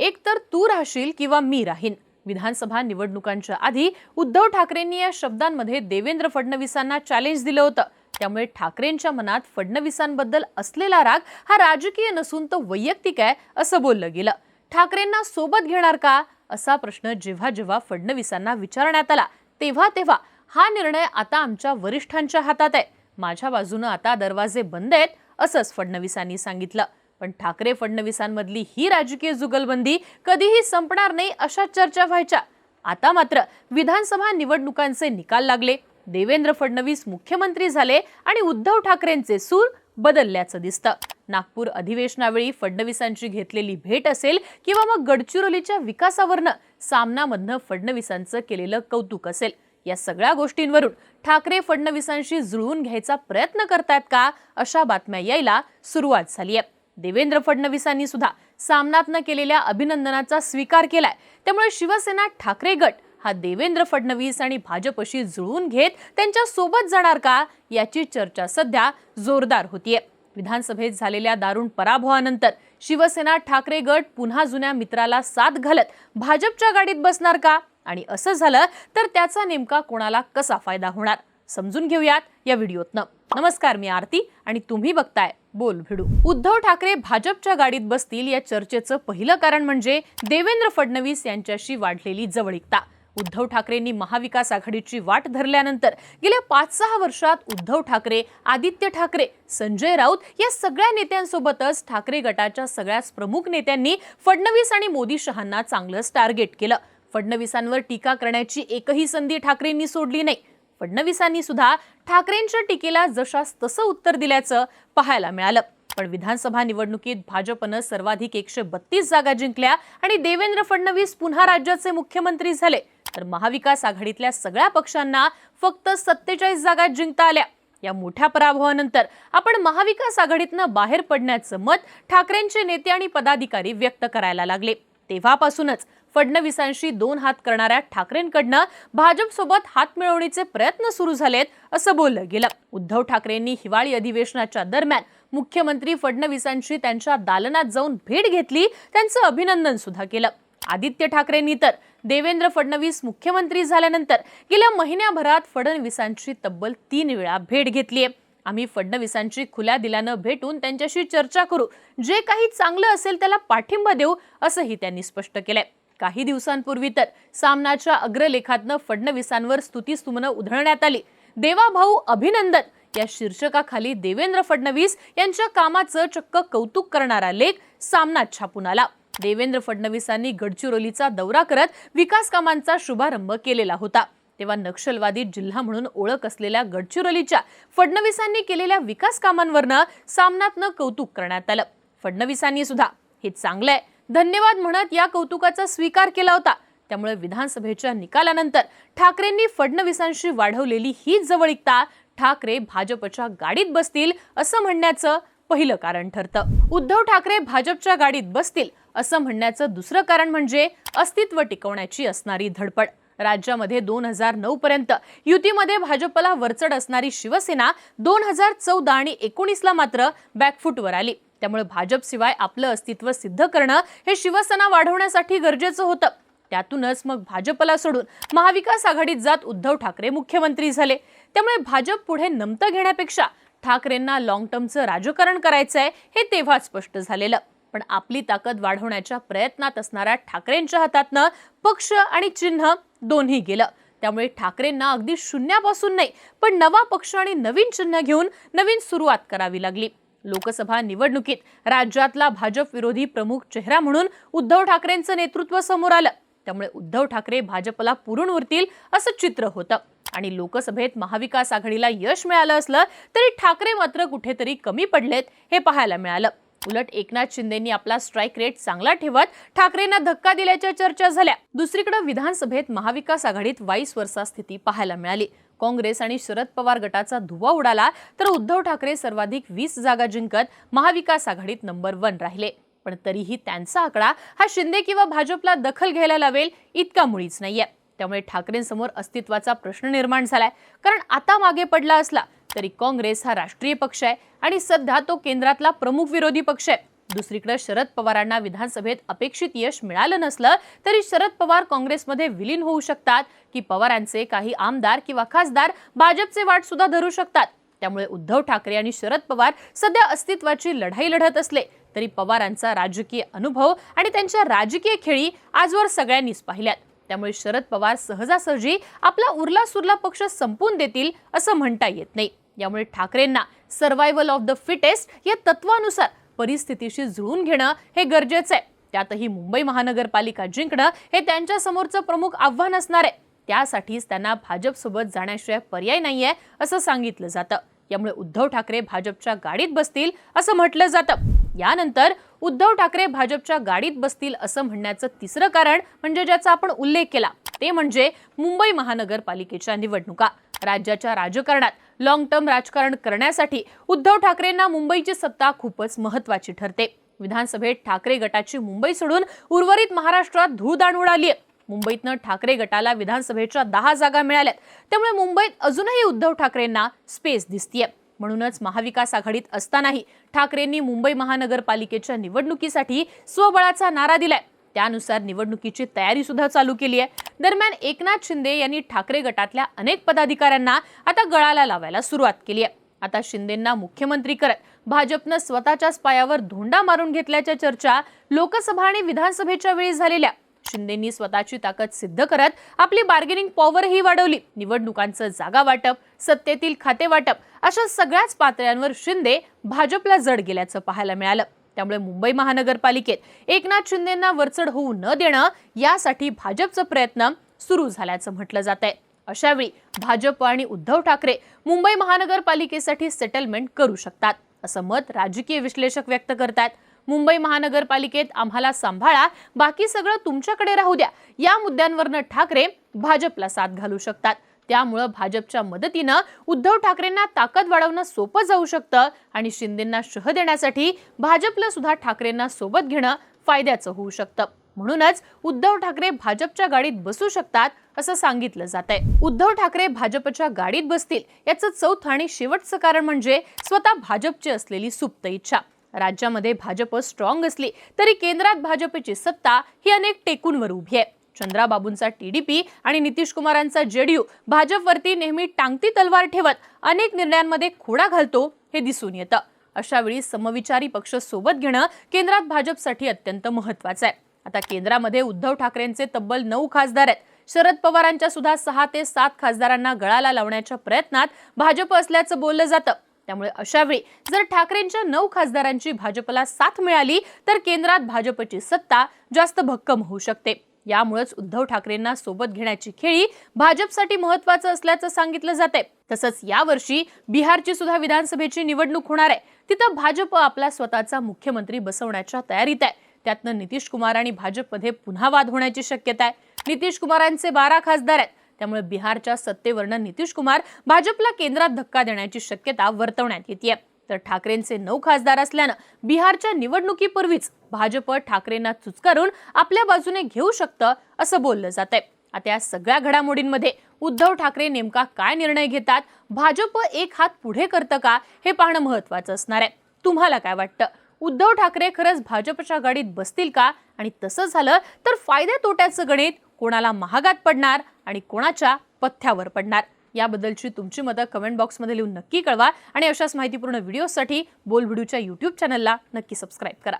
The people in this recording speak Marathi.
एक तर तू राहशील किंवा मी राहीन. विधानसभा निवडणुकांच्या आधी उद्धव ठाकरेंनी या शब्दांमध्ये देवेंद्र फडणवीसांना चॅलेंज दिलं होतं. त्यामुळे ठाकरेंच्या मनात फडणवीसांबद्दल असलेला राग हा राजकीय नसून तो वैयक्तिक आहे असं बोललं गेलं. ठाकरेंना सोबत घेणार का? असा प्रश्न जेव्हा जेव्हा फडणवीसांना विचारण्यात आला तेव्हा तेव्हा हा निर्णय आता आमच्या वरिष्ठांच्या हातात आहे. माझ्या बाजूनं आता दरवाजे बंद आहेत असंच फडणवीसांनी सांगितलं. पण ठाकरे फडणवीसांमधली ही राजकीय जुगलबंदी कधीही संपणार नाही अशा चर्चा व्हायच्या. आता मात्र विधानसभा निवडणुकांचे निकाल लागले. देवेंद्र फडणवीस मुख्यमंत्री झाले आणि उद्धव ठाकरेंचे सूर बदलल्याचं दिसतं. नागपूर अधिवेशनावेळी फडणवीसांची घेतलेली भेट असेल किंवा मग गडचिरोलीच्या विकासावरनं सामनामधनं फडणवीसांचं केलेलं कौतुक असेल. या सगळ्या गोष्टींवरून ठाकरे फडणवीसांशी जुळवून घ्यायचा प्रयत्न करतायत का? अशा बातम्या यायला सुरुवात झाली आहे देवेंद्र फडणवीसांनी सुद्धा सामनातनं केलेल्या अभिनंदनाचा स्वीकार केलाय. त्यामुळे शिवसेना ठाकरे गट हा देवेंद्र फडणवीस आणि भाजपशी जुळवून घेत त्यांच्यासोबत जाणार का याची चर्चा सध्या जोरदार होतीये. विधानसभेत झालेल्या दारुण पराभवानंतर शिवसेना ठाकरे गट पुन्हा जुन्या मित्राला साथ घालत भाजपच्या गाडीत बसणार का? आणि असं झालं तर त्याचा नेमका कोणाला कसा फायदा होणार? समजून घेऊयात या व्हिडिओतनं. नमस्कार मी आरती आणि तुम्ही बघताय बोल भिडू. उद्धव ठाकरे भाजपच्या गाडीत बसतील या चर्चेचं पहिलं कारण म्हणजे देवेंद्र फडणवीस यांच्याशी वाढलेली जवळीकता. उद्धव ठाकरेंनी महाविकास आघाडीची वाट धरल्यानंतर गेल्या पाच सहा वर्षात उद्धव ठाकरे आदित्य ठाकरे संजय राऊत या सगळ्या नेत्यांसोबतच ठाकरे गटाच्या सगळ्याच प्रमुख नेत्यांनी फडणवीस आणि मोदी शहांना चांगलंच टार्गेट केलं. फडणवीसांवर टीका करण्याची एकही संधी ठाकरेंनी सोडली नाही. फडणवीसांनी सुद्धा ठाकरेंच्या टीकेला जशास तसं उत्तर दिल्याचं पाहायला मिळालं. पण विधानसभा निवडणुकीत भाजपनं सर्वाधिक एकशे बत्तीस जागा जिंकल्या आणि देवेंद्र फडणवीस पुन्हा राज्याचे मुख्यमंत्री झाले. तर महाविकास आघाडीतल्या सगळ्या पक्षांना फक्त सत्तेचाळीस जागा जिंकता आल्या. या मोठ्या पराभवानंतर आपण महाविकास आघाडीतनं बाहेर पडण्याचं मत ठाकरेंचे नेते आणि पदाधिकारी व्यक्त करायला लागले. तेव्हापासूनच फडणवीसांशी दोन हात करणाऱ्या ठाकरेंकडनं भाजपसोबत हात मिळवणीचे प्रयत्न सुरू झालेत असं बोललं गेलं. उद्धव ठाकरेंनी हिवाळी अधिवेशनाच्या दरम्यान मुख्यमंत्री फडणवीसांशी त्यांच्या दालनात जाऊन भेट घेतली त्यांचं अभिनंदन सुद्धा केलं. आदित्य ठाकरेंनी तर देवेंद्र फडणवीस मुख्यमंत्री झाल्यानंतर गेल्या महिन्याभरात फडणवीसांची तब्बल तीन वेळा भेट घेतली आहे आम्ही फडणवीसांची खुल्या दिल्यानं भेटून त्यांच्याशी चर्चा करू. जे काही चांगलं असेल त्याला पाठिंबा देऊ असंही त्यांनी स्पष्ट केलंय. काही दिवसांपूर्वी तर सामनाच्या अग्रलेखातनं फडणवीसांवर स्तुतीस्तुमनं उधळण्यात आली. देवा भाऊ अभिनंदन! या शीर्षकाखाली देवेंद्र फडणवीस यांच्या कामाचं चक्क कौतुक करणारा लेख सामनात छापून आला. देवेंद्र फडणवीसांनी गडचिरोलीचा दौरा करत विकास कामांचा शुभारंभ केलेला होता. तेव्हा नक्षलवादी जिल्हा म्हणून ओळख असलेल्या गडचिरोलीच्या फडणवीसांनी केलेल्या विकास कामांवरनं सामनातनं कौतुक करण्यात आलं. फडणवीसांनी सुद्धा हे चांगलं आहे धन्यवाद म्हणत या कौतुकाचा स्वीकार केला होता. त्यामुळे विधानसभेच्या निकालानंतर ठाकरेंनी फडणवीसांशी वाढवलेली ही जवळीकता ठाकरे भाजपच्या गाडीत बसतील असं म्हणण्याचं पहिलं कारण ठरतं. उद्धव ठाकरे भाजपच्या गाडीत बसतील असं म्हणण्याचं दुसरं कारण म्हणजे अस्तित्व टिकवण्याची असणारी धडपड. राज्यामध्ये दोन हजार नऊ पर्यंत. युतीमध्ये भाजपला वरचढ असणारी शिवसेना दोन हजार चौदा आणि एकोणीसला मात्र बॅकफूटवर आली. त्यामुळे भाजपशिवाय आपलं अस्तित्व सिद्ध करणं हे शिवसेना वाढवण्यासाठी गरजेचं होतं. त्यातूनच मग भाजपला सोडून महाविकास आघाडीत जात उद्धव ठाकरे मुख्यमंत्री झाले. त्यामुळे भाजप पुढे नमतं घेण्यापेक्षा ठाकरेंना लॉंग टर्मचं राजकारण करायचं आहे हे तेव्हाच स्पष्ट झालेलं. पण आपली ताकद वाढवण्याच्या प्रयत्नात असणाऱ्या ठाकरेंच्या हातातनं पक्ष आणि चिन्ह दोन्ही गेलं. त्यामुळे ठाकरेंना अगदी शून्यापासून नाही पण नवा पक्ष आणि नवीन चिन्ह घेऊन नवीन सुरुवात करावी लागली. लोकसभा निवडणुकीत राज्यातला भाजप विरोधी प्रमुख चेहरा म्हणून उद्धव ठाकरेंचं नेतृत्व समोर आलं. त्यामुळे उद्धव ठाकरे भाजपला पुरून उरतील असं चित्र होतं. आणि लोकसभेत महाविकास आघाडीला यश मिळालं असलं तरी ठाकरे मात्र कुठेतरी कमी पडलेत हे पाहायला मिळालं. उलट एकनाथ शिंदेंनी आपला स्ट्राईक रेट चांगला ठेवत ठाकरेंना धक्का दिल्याच्या चर्चा झाल्या. दुसरीकडे विधानसभेत महाविकास आघाडीत वाईस वर्षा स्थिती पाहायला मिळाली. काँग्रेस आणि शरद पवार गटाचा धुवा उडाला तर उद्धव ठाकरे सर्वाधिक वीस जागा जिंकत महाविकास आघाडीत नंबर वन राहिले. पण तरीही त्यांचा आकडा हा शिंदे किंवा भाजपला दखल घ्यायला लावेल इतका मुळीच नाहीये. त्यामुळे ठाकरेंसमोर अस्तित्वाचा प्रश्न निर्माण झालाय. कारण आता मागे पडला असला तरी काँग्रेस हा राष्ट्रीय पक्ष आहे आणि सध्या तो केंद्रातला प्रमुख विरोधी पक्ष आहे. दुसरीकडे शरद पवारांना विधानसभेत अपेक्षित यश मिळालं नसलं तरी शरद पवार काँग्रेसमध्ये विलीन होऊ शकतात की पवारांचे काही आमदार किंवा खासदार भाजपचे वाट सुद्धा धरू शकतात. त्यामुळे उद्धव ठाकरे आणि शरद पवार सध्या अस्तित्वाची लढाई लढत असले तरी पवारांचा राजकीय अनुभव आणि त्यांच्या राजकीय खेळी आजवर सगळ्यांनीच पाहिल्यात. त्यामुळे शरद पवार सहजासहजी आपला उरला सुरला पक्ष संपवून देतील असं म्हणता येत नाही. यामुळे ठाकरेंना सर्व्हायव्हल ऑफ द फिटेस्ट या तत्वानुसार परिस्थितीशी जुळून घेणं हे गरजेचं आहे. त्यातही मुंबई महानगरपालिका जिंकणं हे त्यांच्या समोरचं प्रमुख आव्हान असणार आहे. त्यासाठीच त्यांना भाजपसोबत जाण्याशिवाय पर्याय नाही आहे असं सांगितलं जातं. यामुळे उद्धव ठाकरे भाजपच्या गाडीत बसतील असं म्हटलं जातं. यानंतर उद्धव ठाकरे भाजपच्या गाडीत बसतील असं म्हणण्याचं तिसरं कारण म्हणजे ज्याचा आपण उल्लेख केला ते म्हणजे मुंबई महानगरपालिकेच्या निवडणुका. राज्याच्या राजकारणात लॉंग टर्म राजकारण करण्यासाठी उद्धव ठाकरेंना मुंबईची सत्ता खूपच महत्वाची ठरते. विधानसभेत ठाकरे गटाची मुंबई सोडून उर्वरित महाराष्ट्रात धूळदाण उडाली आहे. मुंबईतनं ठाकरे गटाला विधानसभेच्या दहा जागा मिळाल्यात. त्यामुळे मुंबईत अजूनही उद्धव ठाकरेंना स्पेस दिसतीये. म्हणूनच महाविकास आघाडीत असतानाही ठाकरेंनी मुंबई महानगरपालिकेच्या निवडणुकीसाठी स्वबळाचा नारा दिलाय. त्यानुसार निवडणुकीची तयारी सुद्धा चालू केली आहे. दरम्यान एकनाथ शिंदे यांनी ठाकरे गटातल्या अनेक पदाधिकाऱ्यांना आता गळाला लावायला सुरुवात केली आहे. आता शिंदेंना मुख्यमंत्री करत भाजपनं स्वतःच्याच पायावर धोंडा मारून घेतल्याच्या चर्चा लोकसभा आणि विधानसभेच्या वेळी झालेल्या. शिंदेंनी स्वतःची ताकद सिद्ध करत आपली बार्गेनिंग पॉवरही वाढवली. निवडणुकांचं जागा वाटप सत्तेतील खाते वाटप अशा सगळ्याच पातळ्यांवर शिंदे भाजपला जड गेल्याचं पाहायला मिळालं. त्यामुळे मुंबई महानगरपालिकेत एकनाथ शिंदेंना वरचढ होऊ न देणं यासाठी भाजपचा प्रयत्न सुरू झाल्याचं म्हटलं जात आहे. अशावेळी भाजप आणि उद्धव ठाकरे मुंबई महानगरपालिकेसाठी सेटलमेंट करू शकतात असं मत राजकीय विश्लेषक व्यक्त करतात मुंबई महानगरपालिकेत आम्हाला सांभाळा बाकी सगळं तुमच्याकडे राहू द्या. या मुद्द्यांवरनं ठाकरे भाजपला साथ घालू शकतात. त्यामुळं भाजपच्या मदतीनं उद्धव ठाकरेंना ताकद वाढवणं सोपं जाऊ शकतं आणि शिंदेंना शह देण्यासाठी भाजपला सुद्धा ठाकरेंना सोबत घेणं फायद्याचं होऊ शकतं. म्हणूनच उद्धव ठाकरे भाजपच्या गाडीत बसू शकतात असं सांगितलं जात आहे उद्धव ठाकरे भाजपच्या गाडीत बसतील याचं चौथं आणि शेवटचं कारण म्हणजे स्वतः भाजपची असलेली सुप्त इच्छा. राज्यामध्ये भाजप स्ट्रॉंग असली तरी केंद्रात भाजपची सत्ता ही अनेक टेकूंवर उभी आहे. चंद्राबाबूंचा टीडीपी आणि नितीश कुमारांचा जेडीयू भाजपवरती नेहमी टांगती तलवार ठेवत अनेक निर्णयांमध्ये खोडा घालतो हे दिसून येतं. अशावेळी समविचारी पक्ष सोबत घेणं केंद्रात भाजपसाठी अत्यंत महत्वाचं आहे. आता केंद्रामध्ये उद्धव ठाकरेंचे तब्बल नऊ खासदार आहेत. शरद पवारांच्या सुद्धा सहा ते सात खासदारांना गळाला लावण्याच्या प्रयत्नात भाजप असल्याचं बोललं जातं. त्यामुळे अशावेळी जर ठाकरेंच्या नऊ खासदारांची भाजपला साथ मिळाली तर केंद्रात भाजपची सत्ता जास्त भक्कम होऊ शकते. यामुळेच उद्धव ठाकरेंना सोबत घेण्याची खेळी भाजपसाठी महत्वाचं असल्याचं सांगितलं जाते तसंच यावर्षी बिहारची सुद्धा विधानसभेची निवडणूक होणार आहे. तिथं भाजप आपला स्वतःचा मुख्यमंत्री बसवण्याच्या तयारीत आहे. त्यातनं नितीश कुमार आणि भाजपमध्ये पुन्हा वाद होण्याची शक्यता आहे. नितीश कुमारांचे बारा खासदार आहेत. त्यामुळे बिहारच्या सत्तेवरनं नितीश कुमार भाजपला केंद्रात धक्का देण्याची शक्यता वर्तवण्यात येते तर ठाकरेंचे नऊ खासदार असल्यानं बिहारच्या निवडणुकीपूर्वीच भाजप ठाकरेंना चुचकारून आपल्या बाजूने घेऊ शकतं असं बोललं जात आहे आता या सगळ्या घडामोडींमध्ये उद्धव ठाकरे नेमका काय निर्णय घेतात? भाजप एक हात पुढे करतं का? हे पाहणं महत्वाचं असणार आहे. तुम्हाला काय वाटतं? उद्धव ठाकरे खरंच भाजपच्या गाडीत बसतील का? आणि तसं झालं तर फायद्या तोट्याचं गणित कोणाला महागात पडणार आणि कोणाच्या पथ्यावर पडणार? याबद्दलची तुमची मतं कमेंट बॉक्समध्ये लिहून नक्की कळवा. आणि अशाच माहितीपूर्ण व्हिडिओसाठी बोल व्हिडिओच्या यूट्यूब चॅनलला नक्की सबस्क्राईब करा.